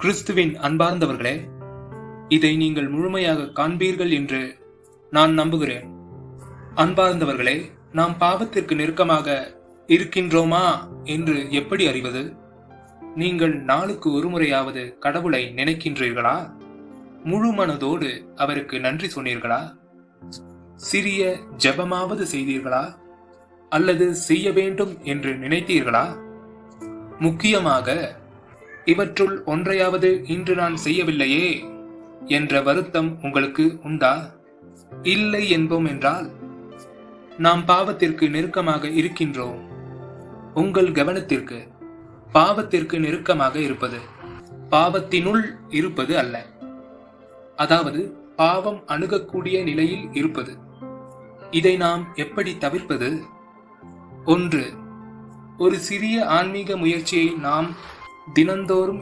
கிறிஸ்துவின் அன்பார்ந்தவர்களே இதை நீங்கள் முழுமையாக காண்பீர்கள் என்று நான் நம்புகிறேன். அன்பார்ந்தவர்களே நாம் பாவத்திற்கு நெருக்கமாக இருக்கின்றோமா என்று எப்படி அறிவது? நீங்கள் நாளுக்கு ஒரு முறையாவது கடவுளை நினைக்கின்றீர்களா? முழு மனதோடு அவருக்கு நன்றி சொன்னீர்களா? சிறிய ஜெபமாவது செய்தீர்களா? அல்லது செய்ய வேண்டும் என்று நினைத்தீர்களா? முக்கியமாக இவற்றுள் ஒன்றையாவது இன்று நான் செய்யவில்லையே என்ற வருத்தம் உங்களுக்கு உண்டா? இல்லை என்போம் என்றால் நாம் பாவத்திற்கு நெருக்கமாக இருக்கின்றோம். உங்கள் கவனத்திற்கு பாவத்திற்கு நெருக்கமாக இருப்பது பாவத்தினுள் இருப்பது அல்ல. அதாவது பாவம் அணுகக்கூடிய நிலையில் இருப்பது. இதை நாம் எப்படி தவிர்ப்பது? ஒன்று ஒரு சிறிய ஆன்மீக முயற்சியை நாம் தினந்தோறும்